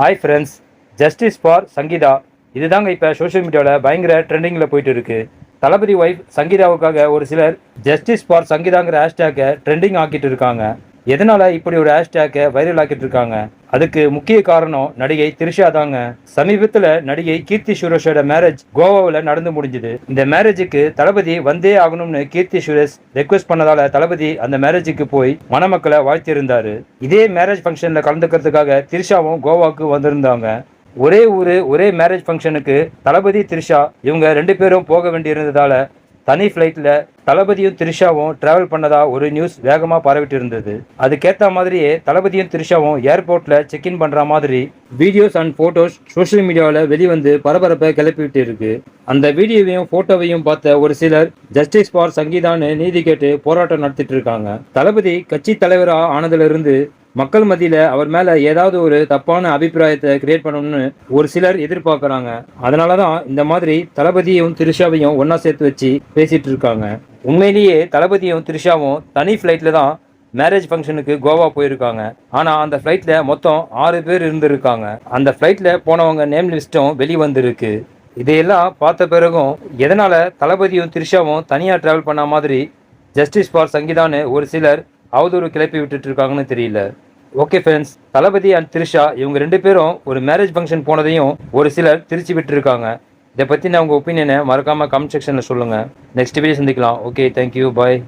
Hi friends justice for Sangeetha. இதுதாங்க இப்போ social மீடியாவில் பயங்கர ட்ரெண்டிங்கில் போயிட்டு இருக்கு. தளபதி ஒய்ஃப் சங்கீதாவுக்காக ஒரு சிலர் ஜஸ்டிஸ் ஃபார் சங்கீதாங்கிற ஹேஷ்டேக்கை ட்ரெண்டிங் ஆக்கிட்டு இருக்காங்க. எதனால இப்படி ஒரு ஹேஷ்டேக்கை வைரல் ஆக்கிட்டு இருக்காங்க? அதுக்கு முக்கிய காரணம் நடிகை திரிஷா தாங்க. சமீபத்தில் நடிகை கீர்த்தி சுரேஷோட மேரேஜ் கோவாவில் நடந்து முடிஞ்சுது. இந்த மேரேஜுக்கு தளபதி வந்தே ஆகணும்னு கீர்த்தி சுரேஷ் ரெக்வஸ்ட் பண்ணதால தளபதி அந்த மேரேஜுக்கு போய் மணமக்களை வாழ்த்தியிருந்தாரு. இதே மேரேஜ் ஃபங்க்ஷனில் கலந்துக்கிறதுக்காக திரிஷாவும் கோவாவுக்கு வந்திருந்தாங்க. ஒரே ஊரு ஒரே மேரேஜ் ஃபங்க்ஷனுக்கு தளபதி த்ரிஷா இவங்க ரெண்டு பேரும் போக வேண்டியிருந்ததால தனி ஃப்ளைட்டில் தளபதியும் த்ரிஷாவும் டிராவல் பண்ணதா ஒரு நியூஸ் வேகமாக பரவிட்டு இருந்தது அதுக்கேற்ற மாதிரியே தளபதியும் த்ரிஷாவும் ஏர்போர்ட்டில் செக்இன் பண்ணுற மாதிரி வீடியோஸ் அண்ட் ஃபோட்டோஸ் சோஷியல் மீடியாவில் வெளிவந்து பரபரப்பை கிளப்பிவிட்டு இருக்கு அந்த வீடியோவையும் ஃபோட்டோவையும் பார்த்த ஒரு சிலர் ஜஸ்டிஸ் ஃபார் சங்கீதான்னு நீதி கேட்டு போராட்டம் நடத்திட்டு இருக்காங்க தளபதி கட்சி தலைவராக ஆனதிலிருந்து மக்கள் மத்தியில அவர் மேல ஏதாவது ஒரு தப்பான அபிப்பிராயத்தை கிரியேட் பண்ணணும்னு ஒரு சிலர் எதிர்பார்க்கறாங்க. அதனால தான் இந்த மாதிரி தளபதியும் திரிஷாவையும் ஒன்றா சேர்த்து வச்சு பேசிட்டு இருக்காங்க. உண்மையிலேயே தளபதியும் திரிஷாவும் தனி ஃப்ளைட்டில் தான் மேரேஜ் ஃபங்க்ஷனுக்கு கோவா போயிருக்காங்க. ஆனா அந்த ஃப்ளைட்ல மொத்தம் ஆறு பேர் இருந்திருக்காங்க. அந்த ஃப்ளைட்ல போனவங்க நேம் லிஸ்ட்டும் வெளிவந்திருக்கு. இதையெல்லாம் பார்த்த பிறகும் எதனால தளபதியும் திரிஷாவும் தனியா டிராவல் பண்ண மாதிரி ஜஸ்டிஸ் ஃபார் சங்கீதான்னு ஒரு சிலர் அவதூறு கிளப்பி விட்டுட்டு இருக்காங்கன்னு தெரியல. Okay friends Thalapathy and Trisha இவங்க ரெண்டு பேரும் ஒரு மேரேஜ் ஃபங்க்ஷன் போனதையும் ஒரு சிலர் திருச்சி விட்டுருக்காங்க. இதை பற்றின உங்கள் ஒப்பீனியனை மறக்காமல் கமெண்ட் செக்ஷனில் சொல்லுங்கள் நெக்ஸ்ட் வீடியோ சந்திக்கலாம். Okay thank you bye